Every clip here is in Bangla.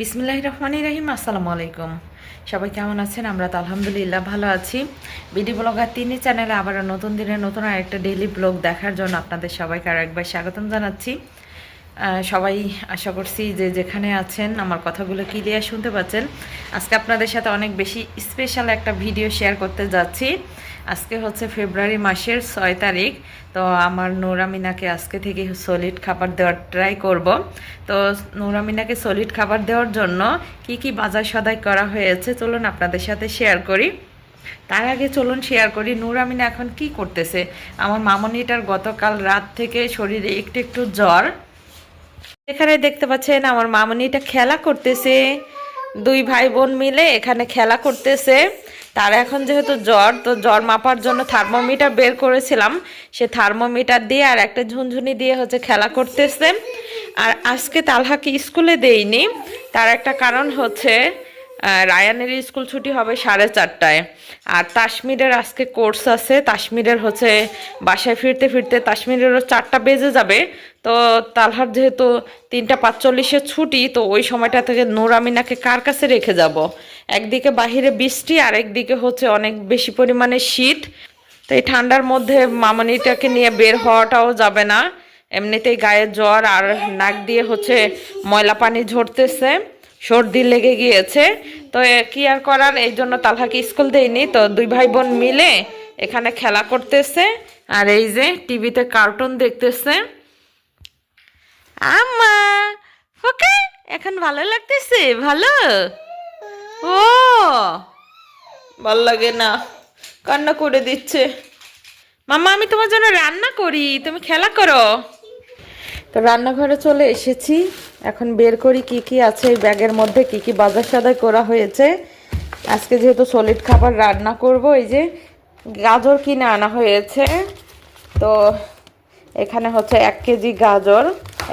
বিসমুল্লাহ রহমানি রাহিম, আসসালামু আলাইকুম। সবাই কেমন আছেন? আমরা তো আলহামদুলিল্লাহ ভালো আছি। বিডি ব্লগার তিনি চ্যানেলে আবার নতুন দিনে নতুন আরেকটা ডেইলি ব্লগ দেখার জন্য আপনাদের সবাইকে আর একবার স্বাগতম জানাচ্ছি। সবাই আশা করছি যে যেখানে আছেন, আমার কথাগুলো ক্লিয়ার শুনতে পাচ্ছেন। আজকে আপনাদের সাথে অনেক বেশি স্পেশাল একটা ভিডিও শেয়ার করতে যাচ্ছি। আজকে হচ্ছে ফেব্রুয়ারি মাসের ছয় তারিখ, তো আমার নৌরামিনাকে আজকে থেকে সলিড খাবার দেওয়ার ট্রাই করব। তো নৌরামিনাকে সলিড খাবার দেওয়ার জন্য কি কি বাজার সদাই করা হয়েছে চলুন আপনাদের সাথে শেয়ার করি। তার আগে চলুন শেয়ার করি নূরামিনা এখন কি করতেছে? আমার মামনিটার গতকাল রাত থেকে শরীরে একটু একটু জ্বর। এখানে দেখতে পাচ্ছেন আমার মামনিটা খেলা করতেছে। দুই ভাই বোন মিলে এখানে খেলা করতেছে। তার এখন যেহেতু জ্বর, তো জ্বর মাপার জন্য থার্মোমিটার বের করেছিলাম। সে থার্মোমিটার দিয়ে আর একটা ঝুনঝুনি দিয়ে হচ্ছে খেলা করতেছে। আর আজকে তালহাকে স্কুলে দেইনি। তার একটা কারণ হচ্ছে রায়ানের স্কুল ছুটি হবে সাড়ে চারটায়। আর তাসমিরের আজকে কোর্স আছে। তাসমিরের হচ্ছে বাসায় ফিরতে ফিরতে তাসমিরেরও চারটা বেজে যাবে। তো তালহার যেহেতু তিনটা পাঁচচল্লিশে ছুটি, তো ওই সময়টা থেকে নূরামিনাকে কার কাছে রেখে যাব? একদিকে বাহিরে বৃষ্টি আর একদিকে হচ্ছে অনেক বেশি পরিমাণে শীত। তো এই ঠান্ডার মধ্যে মামনিটাকে নিয়ে বের হওয়াটাও যাবে না। এমনিতেই গায়ে জ্বর আর নাক দিয়ে হচ্ছে ময়লা পানি ঝরতেছে। সর্দি লেগে গিয়েছে। তো কি আর করার? এই জন্য তালহাকে স্কুল দেয়নি তো দুই ভাই বোন মিলে এখানে খেলা করতেছে। আর এই যে টিভিতে কার্টুন দেখতেছে। আম্মা ওকে এখন ভালো লাগতেছে? ভালো? ও। ভালো লাগে না। কান্না করে দিচ্ছে। মামা আমি তোমার জন্য রান্না করি। তুমি খেলা করো। তো রান্নাঘরে চলে এসেছি। এখন বের করি কি কি আছে এই ব্যাগের মধ্যে, কি কি বাজার সাদাই করা হয়েছে। আজকে যেহেতু সলিড খাবার রান্না করব, এই যে গাজর কিনে আনা হয়েছে। তো এখানে হচ্ছে এক কেজি গাজর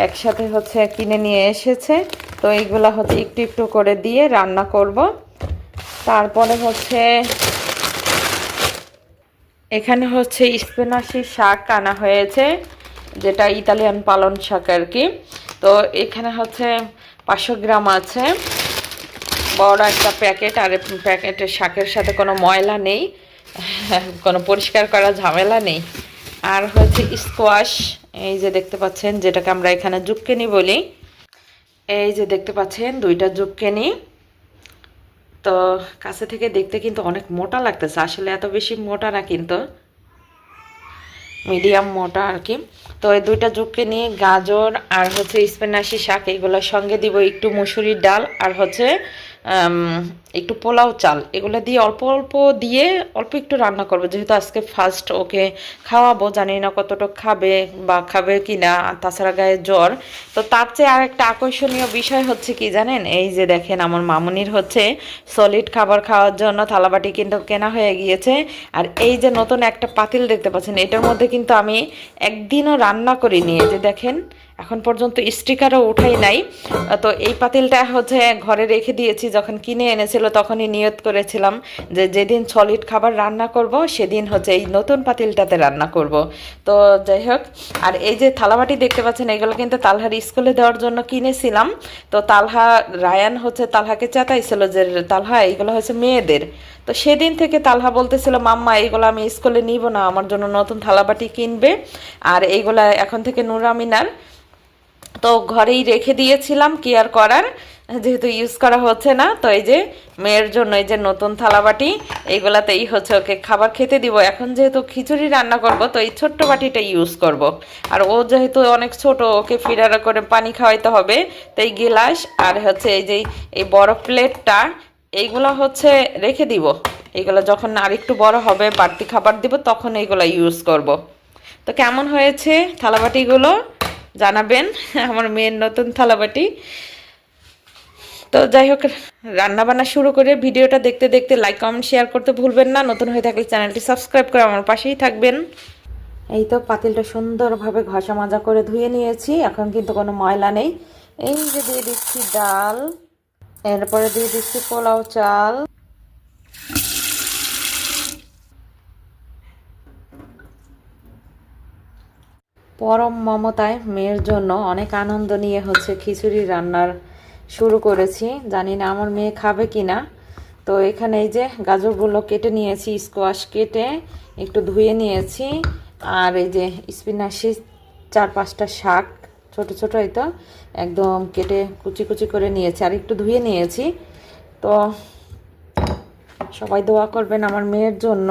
একসাথে হচ্ছে কিনে নিয়ে এসেছে। তো এইগুলা হচ্ছে একটু একটু করে দিয়ে রান্না করব। তারপরে হচ্ছে এখানে হচ্ছে স্পেনাশি শাক আনা হয়েছে। যেটা ইতালিয়ান পালন শাক আর কি। তো এখানে হচ্ছে পাঁচশো গ্রাম আছে। বড় একটা প্যাকেট আর প্যাকেটের শাকের সাথে কোনো ময়লা নেই। কোনো পরিষ্কার করা ঝামেলা নেই। আর হচ্ছে স্কোয়াশ, এই যে দেখতে পাচ্ছেন, যেটাকে আমরা এখানে জুক্কেনি বলি। এই যে দেখতে পাচ্ছেন, দুইটা জুক্কেনি। তো কাছে থেকে দেখতে কিন্তু অনেক মোটা লাগতেছে। আসলে এত বেশি মোটা না কিন্তু। মিডিয়াম মোটা আর কি। তো এই দুইটা যুগকে নিয়ে গাজর আর হচ্ছে স্পেনাশি শাক, এগুলোর সঙ্গে দিব একটু মুসুরির ডাল আর হচ্ছে একটু পোলাও চাল, এগুলো দিয়ে অল্প অল্প দিয়ে অল্প একটু রান্না করব। যেহেতু আজকে ফার্স্ট ওকে খাওয়াবো, জানি না কতটুকু খাবে বা খাবে কি না তাছাড়া গায়ে জ্বর। তো তার চেয়ে আর একটা আকর্ষণীয় বিষয় হচ্ছে কি জানেন? এই যে দেখেন আমার মামুনির হচ্ছে সলিড খাবার খাওয়ার জন্য থালাবাটি কিন্তু কেনা হয়ে গিয়েছে। আর এই যে নতুন একটা পাতিল দেখতে পাচ্ছেন, এটার মধ্যে কিন্তু আমি একদিনও রান্না করিনি। যে দেখেন, এখন পর্যন্ত স্টিকারও উঠাই নাই। তো এই পাতিলটা হচ্ছে ঘরে রেখে দিয়েছি, যখন কিনে এনেছিল তখনই নিয়ত করেছিলাম যে যেদিন সলিড খাবার রান্না করব, সেদিন হচ্ছে এই নতুন পাতিলটাতে রান্না করব। তো যাই হোক, আর এই যে থালাবাটি দেখতে পাচ্ছেন, এগুলো কিন্তু তালহার স্কুলে দেওয়ার জন্য কিনেছিলাম। তো তালহা, রায়ান হচ্ছে তালহাকে চেতাইছিল যে তালহা এইগুলো হচ্ছে মেয়েদের। তো সেদিন থেকে তালহা বলতেছিল, মাম্মা এইগুলো আমি স্কুলে নিব না, আমার জন্য নতুন থালাবাটি কিনবে। আর এইগুলা এখন থেকে নুরামিনার। তো ঘরেই রেখে দিয়েছিলাম কি আর করার। যেহেতু ইউজ করা হচ্ছে না, তো এই যে মেয়ের জন্য এই যে নতুন থালাবাটি, এইগুলাতেই হচ্ছে ওকে খাবার খেতে দিব। এখন যেহেতু খিচুড়ি রান্না করব, তো এই ছোট্ট বাটিটা ইউজ করব। আর ও যেহেতু অনেক ছোট, ওকে ফিরারা করে পানি খাওয়াইতে হবে। তো এই গিলাস আর হচ্ছে এই যে এই বড় প্লেটটা, এইগুলো হচ্ছে রেখে দিব। এইগুলো যখন আর একটু বড় হবে, বাড়তি খাবার দিব, তখন এইগুলো ইউজ করব। তো কেমন হয়েছে থালাবাটিগুলো? জানাবেন। আমার মেয়ের নতুন থালাবাটি। তো যাই হোক রান্না বান্না শুরু করে ভিডিওটা দেখতে দেখতে লাইক কমেন্ট শেয়ার করতে ভুলবেন না। নতুন হয়ে থাকলে চ্যানেলটি সাবস্ক্রাইব করে আমার পাশেই থাকবেন। এই তো পাতিলটা সুন্দরভাবে ঘষা মাজা করে ধুয়ে নিয়েছি। এখন কিন্তু কোনো ময়লা নেই। এই যে দিয়ে দিচ্ছি ডাল, এরপরে দিয়ে দিচ্ছি পোলাও চাল। পরম মমতায় মেয়ের জন্য অনেক আনন্দ নিয়ে হচ্ছে খিচুড়ি রান্নার শুরু করেছি। জানি না আমার মেয়ে খাবে কি না তো এখানে এই যে গাজরগুলো কেটে নিয়েছি স্কোয়াশ কেটে একটু ধুয়ে নিয়েছি। আর এই যে স্পিনাশি চার পাঁচটা শাক, ছোট ছোট এই তো, একদম কেটে কুচি কুচি করে নিয়েছি। আর একটু ধুয়ে নিয়েছি। তো সবাই দোয়া করবেন আমার মেয়ের জন্য।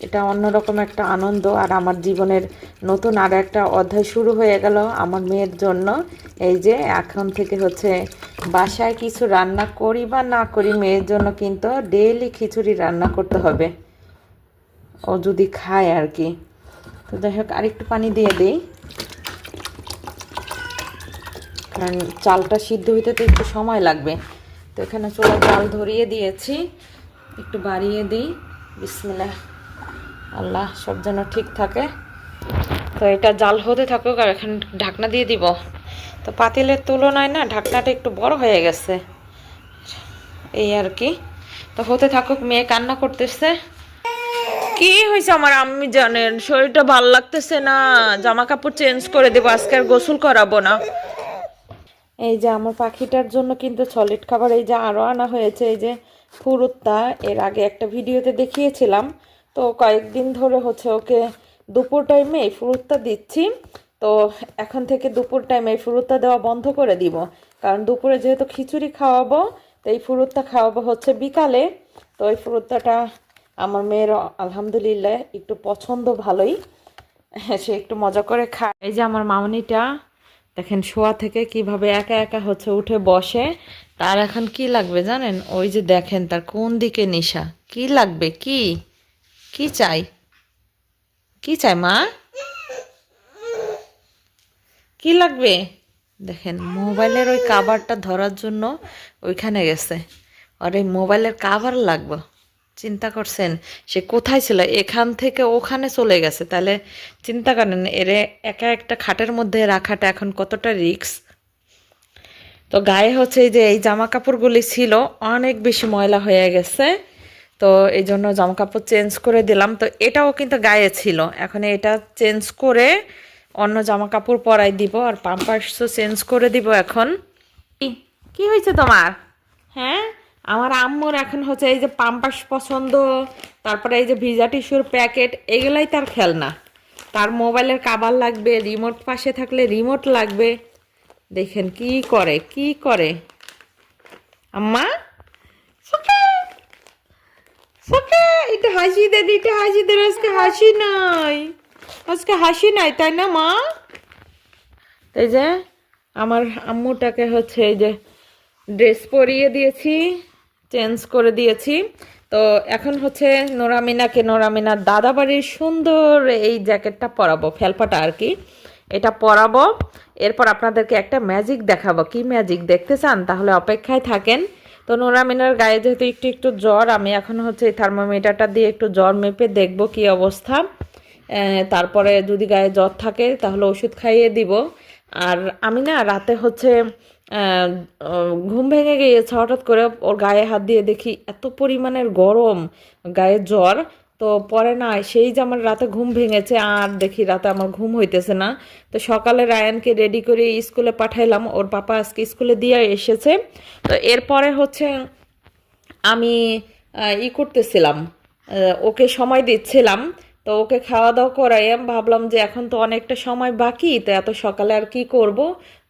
এটা অন্যরকম একটা আনন্দ, আর আমার জীবনের নতুন আর একটা অধ্যায় শুরু হয়ে গেল আমার মেয়ের জন্য। এই যে, এখন থেকে হচ্ছে বাসায় কিছু রান্না করি বা না করি, মেয়ের জন্য কিন্তু ডেইলি খিচুড়ি রান্না করতে হবে। ও যদি খায় আর কি। তো যাই হোক, আরেকটু পানি দিয়ে দিই। কারণ চালটা সিদ্ধ হইতে তো একটু সময় লাগবে। তো এখানে চুলা চাল ধরিয়ে দিয়েছি। একটু বাড়িয়ে দিই। বিসমিল্লাহ। আল্লাহ, সব যেন ঠিক থাকে। তো এটা জাল হতে থাকুক আর এখন ঢাকনা দিয়ে দিব। তো পাতিলের তুলনায় না ঢাকনাটা একটু বড় হয়ে গেছে। এই আর কি। তো হতে থাকুক, মেয়ে কান্না করতেছে। কি হয়েছে আমার আম্মি জানেন? শরীরটা ভালো লাগতেছে না। জামা কাপড় চেঞ্জ করে দেবো, আজকে আর গোসল করাবো না। এই যে আমার পাখিটার জন্য কিন্তু সলিড খাবার, এই যে আরও আনা হয়েছে, এই যে ফুরুত্তা। এর আগে একটা ভিডিওতে দেখিয়েছিলাম। তো কয়েকদিন ধরে হচ্ছে ওকে দুপুর টাইমে এই ফুরুত্তা দিচ্ছি। তো এখন থেকে দুপুর টাইমে এই ফুরুত্তা দেওয়া বন্ধ করে দিব। কারণ দুপুরে যেহেতু খিচুড়ি খাওয়াবো, তো এই ফুরুত্তা খাওয়াবো হচ্ছে বিকালে। তো এই ফুরুত্তাটা আমার মেয়ের আলহামদুলিল্লাহ একটু পছন্দ ভালোই। সে একটু মজা করে খায়। এই যে আমার মামনিটা, দেখেন শোয়া থেকে কীভাবে একা একা হচ্ছে উঠে বসে, তার এখন কি লাগবে জানেন? ওই যে দেখেন তার কোন দিকে নেশা? কি লাগবে? কি? কি চাই? কি চাই, মা? কি লাগবে? দেখেন, মোবাইলের ওই কাভারটা ধরার জন্য ওইখানে গেছে। আর এই মোবাইলের কাভার লাগবে। চিন্তা করছেন, সে কোথায় ছিল? এখান থেকে ওখানে চলে গেছে। তাহলে চিন্তা করেন, এরে একা একটা খাটের মধ্যে রাখাটা এখন কতটা রিক্স তো গায়ে হচ্ছে যে, এই জামা কাপড়গুলি ছিল, অনেক বেশি ময়লা হয়ে গেছে। তো এই জন্য জামা কাপড় চেঞ্জ করে দিলাম। তো এটাও কিন্তু গায়ে ছিল। এখন এটা চেঞ্জ করে অন্য জামা কাপড় পরাই দিব আর পাম্পার্সও চেঞ্জ করে দিব এখন। কি- কি হয়েছে তোমার? হ্যাঁ আমার আম্মুর এখন হচ্ছে এই যে পাম্পাস পছন্দ তারপরে এই যে ভিজা টিস্যুর প্যাকেট এগুলাই তার খেলনা। তার মোবাইলের কাবার লাগবে রিমোট পাশে থাকলে রিমোট লাগবে। দেখেন কি করে কি করে। আম্মা? সোকে এটা হাসি দে, এটা হাসি দে, আজকে হাসি নাই। আজকে হাসি নাই, তাই না, মা? এই যে, আমার আম্মুটাকে হচ্ছে এই যে ড্রেস পরিয়ে দিয়েছি চেঞ্জ করে দিয়েছি। তো এখন হচ্ছে নোরামিনাকে নোরামিনার দাদা বাড়ির সুন্দর এই জ্যাকেটটা পরাবো, ফেলপাটা আর কি। এটা পরাবো। এরপর আপনাদেরকে একটা ম্যাজিক দেখাবো। কি ম্যাজিক দেখতে চান? তাহলে অপেক্ষায় থাকেন। তো নোরা নোরামিনার গায়ে যেহেতু একটু একটু জ্বর, আমি এখন হচ্ছে এই থার্মোমিটারটা দিয়ে একটু জ্বর মেপে দেখব কি অবস্থা। তারপরে যদি গায়ে জ্বর থাকে তাহলে ওষুধ খাইয়ে দিব। আর আমি না রাতে হচ্ছে ঘুম ভেঙে গিয়েছে, হঠাৎ করে ওর গায়ে হাত দিয়ে দেখি এত পরিমাণের গরম, গায়ে জ্বর। তো পরে না, সেই যে আমার রাতে ঘুম ভেঙেছে, আর দেখি রাতে আমার ঘুম হইতেছে না। তো সকালে রায়ানকে রেডি করে স্কুলে পাঠাইলাম, ওর পাপা আজকে স্কুলে দিয়ে এসেছে। তো এরপরে হচ্ছে আমি ই করতেছিলাম ওকে সময় দিচ্ছিলাম। তো ওকে খাওয়া দাওয়া করাই ভাবলাম যে এখন তো অনেকটা সময় বাকি, তো এত সকালে আর কি করব?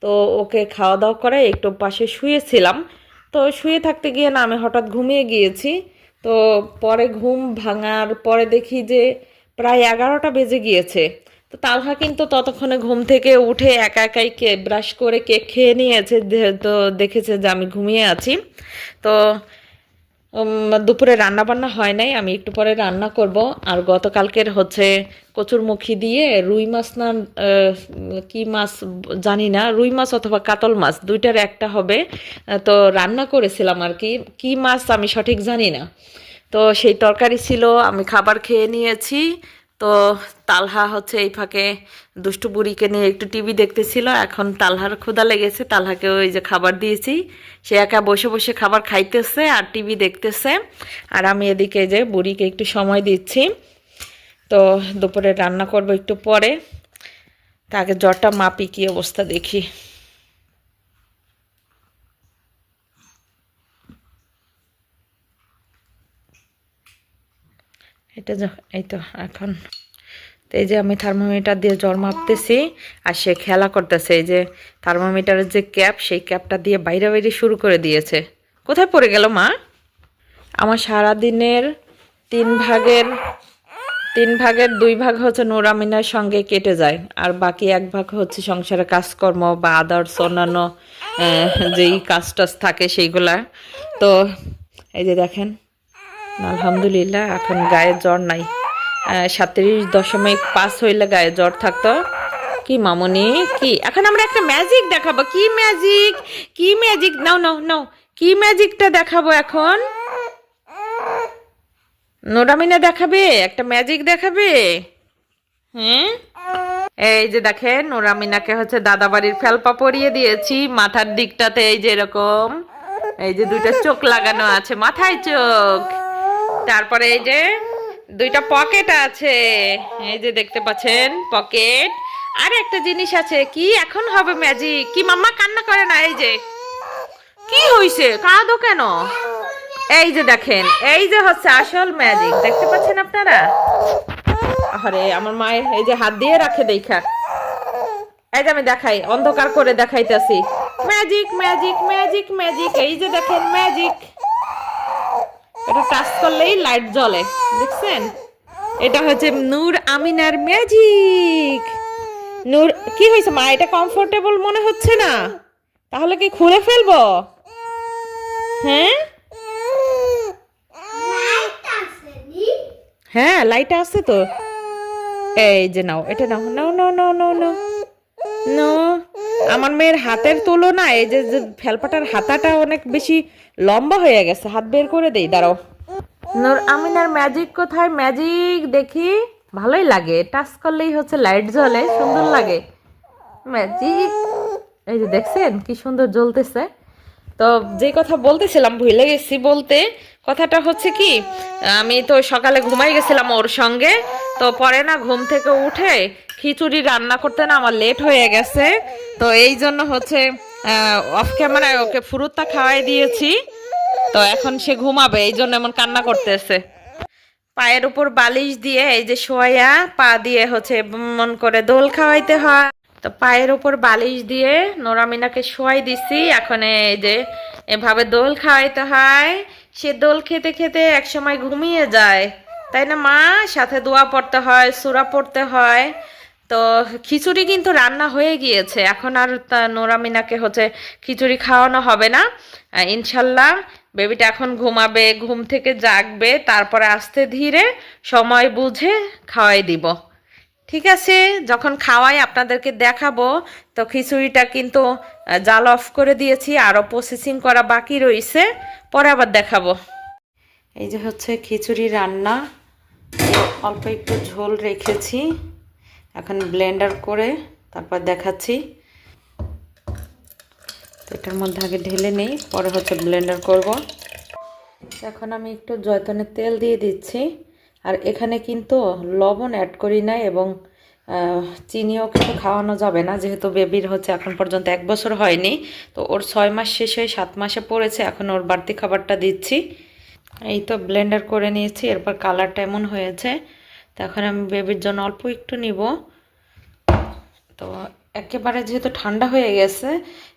তো ওকে খাওয়া দাওয়া করে একটু পাশে শুয়েছিলাম। তো শুয়ে থাকতে গিয়ে না আমি হঠাৎ ঘুমিয়ে গিয়েছি। তো পরে ঘুম ভাঙার পরে দেখি যে প্রায় এগারোটা বেজে গিয়েছে। তো তালহা কিন্তু ততক্ষণে ঘুম থেকে উঠে একা একাই কে ব্রাশ করে কেক খেয়ে নিয়েছে তো দেখেছে যে আমি ঘুমিয়ে আছি। তো দুপুরে রান্না বান্না হয় নাই, আমি একটু পরে রান্না করব। আর গতকালকের হচ্ছে কচুরমুখী দিয়ে রুই মাছ না কি মাছ জানি না, রুই মাছ অথবা কাতল মাছ, দুইটার একটা হবে। তো রান্না করেছিলাম আর কি কি মাছ আমি সঠিক জানি না। তো সেই তরকারি ছিল, আমি খাবার খেয়ে নিয়েছি তো তালহা হচ্ছে এই ফাঁকে দুষ্টু বুড়িকে নিয়ে একটু টিভি দেখতেছিল। এখন তালহার ক্ষুধা লেগেছে, তালহাকে ওই যে খাবার দিয়েছি। সে একা বসে বসে খাবার খাইতেছে আর টিভি দেখতেছে। আর আমি এদিকে যে বুড়িকে একটু সময় দিচ্ছি। তো দুপুরে রান্না করব একটু পরে। তাকে জ্বরটা মাপি কি অবস্থা দেখি। এটা এই তো এখন। এই যে আমি থার্মোমিটার দিয়ে জ্বর মাপতেছি, আর সে খেলা করতেছে, এই যে থার্মোমিটারের যে ক্যাপ সেই ক্যাপটা দিয়ে বাইরে বাইরে শুরু করে দিয়েছে। কোথায় পড়ে গেল, মা? আমার সারা দিনের তিন ভাগের তিন ভাগের দুই ভাগ হচ্ছে নোরামিনার সঙ্গে কেটে যায়, আর বাকি এক ভাগ হচ্ছে সংসারে কাজকর্ম বা আদার্স অন্যান্য যেই কাজ টাজ থাকে সেইগুলা। তো এই যে দেখেন আলহামদুলিল্লাহ, এখন গায়ে জ্বর নাই। সাতত্রিশ দশমিক পাঁচ হইলে গায়ে জ্বর থাকতো। কি মামনি, কি? এখন আমরা একটা ম্যাজিক দেখাবো। কি ম্যাজিক কি ম্যাজিক নাও নাও নাও। কি ম্যাজিকটা দেখাবো এখন? নোরামিনা দেখাবে? একটা ম্যাজিক দেখাবে? হ্যাঁ? এই যে দেখেন, নোরামিনাকে হচ্ছে দাদা বাড়ির ফেলপা পরিয়ে দিয়েছি। মাথার দিকটাতে এই যে এরকম। এই যে দুইটা চোখ লাগানো আছে, মাথায় চোখ। তারপরে এই যে দুইটা পকেট আছে। এই যে দেখতে পাচ্ছেন, পকেট। আর একটা জিনিস আছে, কি এখন হবে ম্যাজিক কি মাম্মা কান্না করে না? এই যে। কি হইছে? কাঁদো কেন? এই যে দেখেন, এই যে হচ্ছে আসল ম্যাজিক দেখতে পাচ্ছেন আপনারা? আরে আমার মায়ের এই যে হাত দিয়ে রাখে দেখা। এই যে আমি দেখাই, অন্ধকার করে দেখাইতেছি। ম্যাজিক ম্যাজিক ম্যাজিক ম্যাজিক এই যে দেখেন ম্যাজিক এটা টাচ করলেই লাইট জ্বলে, দেখছেন? এটা হচ্ছে নূর আমিনার ম্যাজিক নূর, কি হয়েছে মা? এটা কমফোর্টেবল মনে হচ্ছে না। তাহলে কি খুলে ফেলব? হ্যাঁ? হ্যাঁ লাইট আছে তো। এই যে নাও, এটা নাও। নাও নাও নাও নাও নাও। নো আমার মেয়ের হাতের তুলনায় এই যে ফেলপাটার হাতাটা অনেক বেশি লম্বা হয়ে গেছে। হাত বের করে দেই, দাঁড়াও। নোর আমিনার ম্যাজিক কোথায়? ম্যাজিক দেখি। ভালোই লাগে। টাচ করলেই হচ্ছে লাইট জ্বলে, সুন্দর লাগে। ম্যাজিক এই যে দেখছেন, কি সুন্দর জ্বলতেছে। তো যে কথা বলতেছিলাম, ভুলে গেছি বলতে কথাটা হচ্ছে কি, আমি তো সকালে ঘুমাই গেছিলাম ওর সঙ্গে, তো পরে না ঘুম থেকে উঠে খিচুড়ি রান্না করতে না আমার লেট হয়ে গেছে। তো এই জন্য হচ্ছে অফ ক্যামেরায় ওকে ফুরুত্তা খাওয়াই দিয়েছি। তো এখন সে ঘুমাবে, এই জন্য এমন কান্না করতেছে। পায়ের উপর বালিশ দিয়ে এই যে শোয়া, পা দিয়ে হচ্ছে মন করে দোল খাওয়াইতে হয়। তো পায়ের উপর বালিশ দিয়ে নোরামিনাকে শোয়াই দিছি, এখন এই যে এভাবে দোল খাওয়াইতে হয়। সে দোল খেতে খেতে একসময় ঘুমিয়ে যায়। তাই না, মা? সাথে দোয়া পড়তে হয়, সুরা পড়তে হয়। তো খিচুড়ি কিন্তু রান্না হয়ে গিয়েছে। এখন আর নোরামিনাকে হচ্ছে খিচুড়ি খাওয়ানো হবে না। ইনশাল্লাহ বেবিটা এখন ঘুমাবে, ঘুম থেকে জাগবে, তারপরে আস্তে ধীরে সময় বুঝে খাওয়াই দিব। ঠিক আছে, যখন খাওয়াই আপনাদেরকে দেখাবো, তো খিচুড়িটা কিন্তু জাল অফ করে দিয়েছি আরও প্রসেসিং করা বাকি রয়েছে পরে আবার দেখাবো। এই যে হচ্ছে খিচুড়ি রান্না, অল্প একটু ঝোল রেখেছি, এখন ব্লেন্ডার করে তারপর দেখাচ্ছি। এটার মধ্যে আগে ঢেলে নেই, পরে হচ্ছে ব্লেন্ডার করব। এখন আমি একটু জয়তনের তেল দিয়ে দিচ্ছি। আর এখানে কিন্তু লবণ অ্যাড করি না এবং চিনিও কিন্তু খাওয়ানো যাবে না, যেহেতু বেবির হচ্ছে এখন পর্যন্ত এক বছর হয়নি। তো ওর ছয় মাস শেষ হয়ে সাত মাসে পড়েছে, এখন ওর বাড়তি খাবারটা দিচ্ছি। এই তো ব্লেন্ডার করে নিয়েছি, এরপর কালারটা এমন হয়েছে। তো এখন আমি বেবির জন্য অল্প একটু নিব। তো একেবারে যেহেতু ঠান্ডা হয়ে গেছে,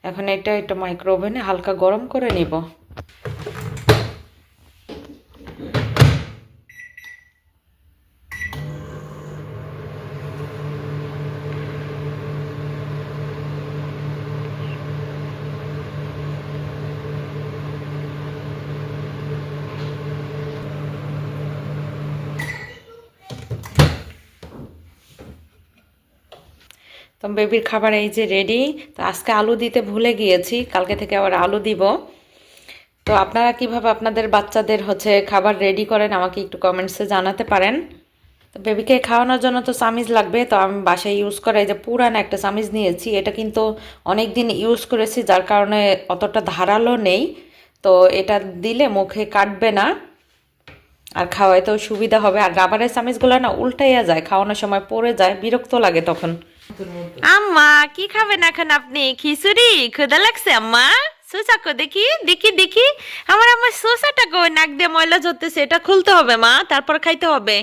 এখন এটা এটা মাইক্রো ওভেনে হালকা গরম করে নিব। বেবির খাবার এই যে রেডি তো আজকে আলু দিতে ভুলে গিয়েছি, কালকে থেকে আবার আলু দিব। তো আপনারা কীভাবে আপনাদের বাচ্চাদের হচ্ছে খাবার রেডি করেন, আমাকে একটু কমেন্টসে জানাতে পারেন। তো বেবিকে খাওয়ানোর জন্য তো চামিজ লাগবে, তো আমি বাসায় ইউজ করা এই যে পুরান একটা চামিজ নিয়েছি, এটা কিন্তু অনেক দিন ইউজ করেছি, যার কারণে অতটা ধারালো নেই। তো এটা দিলে মুখে কাটবে না, আর খাওয়াইতেও সুবিধা হবে। আর রাবারের চামিচগুলো না উল্টাইয়া যায়, খাওয়ানোর সময় পড়ে যায়, বিরক্ত লাগে তখন। আম্মা কি খাবেন এখন আপনি? খিচুড়ি? ক্ষুদা লাগছে আম্মা? সোসা কো দেখি দেখি দেখি। আমার আমার সোসাটা কো নাক দিয়ে ময়লা ঝরতেছে এটা খুলতে হবে মা তারপর খাইতে হবে।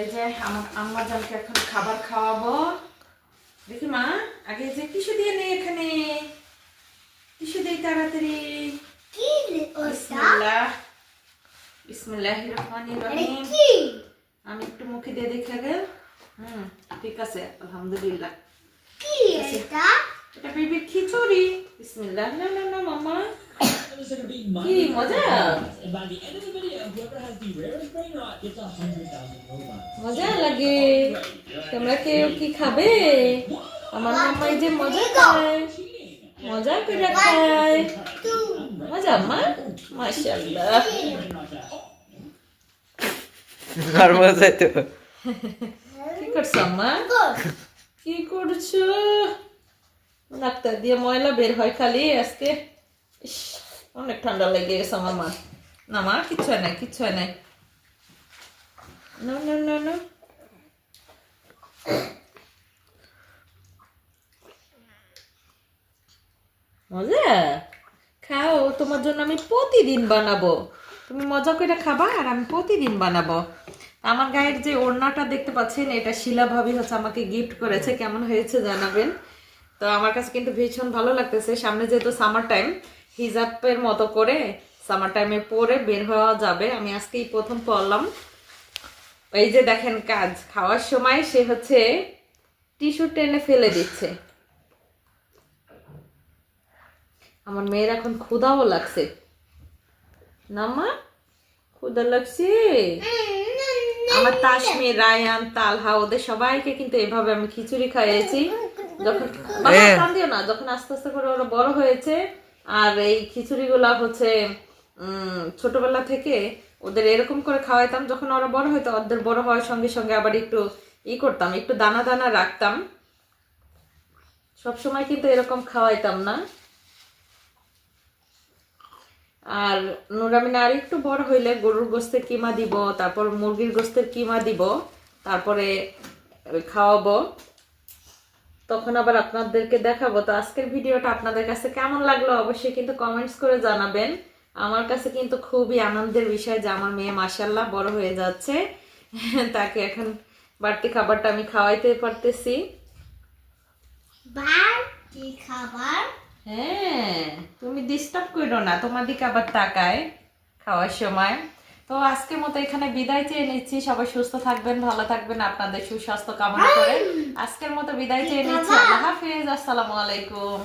এই যে আমার আম্মা জানকে এখন খাবার খাওয়াবো। দেখি মা আগে যে কিছু দিয়ে নেই এখানে। কিছু দেই তাড়াতাড়ি। কি বিসমিল্লাহ। বিসমিল্লাহির রহমানির রহিম। আমি একটু মুখে দিয়ে দেখে আগে। হুম ঠিক আছে আলহামদুলিল্লাহ। কি এটা? এটা বেবির খিচুড়ি। বিসমিল্লাহ না না না মামা। কি মজা. মজা লাগে। তোমরা কেউ কি খাবে? আমার মামাই যে মজা খায় মজা করে খায়। মজা মা। মাশাআল্লাহ। আর মজা তো। করছ আম্মা? কি করছ? নাকটা দিয়ে ময়লা বের হয় খালি আজকে। অনেক ঠান্ডা লেগে গেছে আমার মা। না মা কিচ্ছু হয় নাই কিচ্ছু হয় নাই। না না না না। মজা? খাও তোমার জন্য আমি প্রতিদিন বানাবো। তুমি মজা করে খাবা আর আমি প্রতিদিন বানাবো। আমার গায়ের যে ওড়নাটা দেখতে পাচ্ছেন, এটা শিলা ভাবি হচ্ছে আমাকে গিফট করেছে। কেমন হয়েছে জানাবেন। তো আমার কাছে কিন্তু ভীষণ ভালো লাগতেছে। সামনে যেহেতু সামার টাইম হিজাবের মতো করে সামার টাইমে পরে বের হওয়া যাবে। আমি আজকেই প্রথম পড়লাম এই যে দেখেন কাজ, খাওয়ার সময় সে হচ্ছে টিস্যু টেনে ফেলে দিচ্ছে। আমার মেয়ের এখন ক্ষুধাও লাগছে। না মা, ক্ষুধা লাগছে? আমার তাসমির রায়ান তালহা ওদের সবাইকে কিন্তু এভাবে আমি খিচুড়ি খাইয়েছি। যখন কান দিও না যখন আস্তে আস্তে করে ওরা বড় হয়েছে আর এই খিচুড়িগুলা হচ্ছে উম, ছোটবেলা থেকে ওদের এরকম করে খাওয়াইতাম যখন ওরা বড় হইতো ওদের বড় হওয়ার সঙ্গে সঙ্গে আবার একটু ই করতাম একটু দানা দানা রাখতাম। সবসময় কিন্তু এরকম খাওয়াইতাম না। আর নুরামিনা আর একটু বড় হইলে গরুর গোস্তের কিমা দিব, তারপর মুরগির গোস্তের কিমা দিব, তারপরে খাওয়াবো। তখন আবার আপনাদেরকে দেখাবো। তো আজকের ভিডিওটা আপনাদের কাছে কেমন লাগল অবশ্যই কিন্তু কমেন্টস করে জানাবেন। আমার কাছে কিন্তু খুবই আনন্দের বিষয় যে আমার মেয়ে মাসাল্লাহ বড় হয়ে যাচ্ছে। তাকে এখন বাড়তি খাবারটা আমি খাওয়াইতে পারতেছি। কি খাবার হ্যাঁ তুমি ডিস্টার্ব করো না তোমার দিকে আবার তাকায় খাওয়ার সময়। তো আজকের মতো এখানে বিদায় চেয়ে নিচ্ছি সবাই সুস্থ থাকবেন ভালো থাকবেন আপনাদের সুস্বাস্থ্য কামনা করে। আজকের মতো বিদায় চেয়ে নিচ্ছি আল্লাহ হাফিজ আসসালামু আলাইকুম।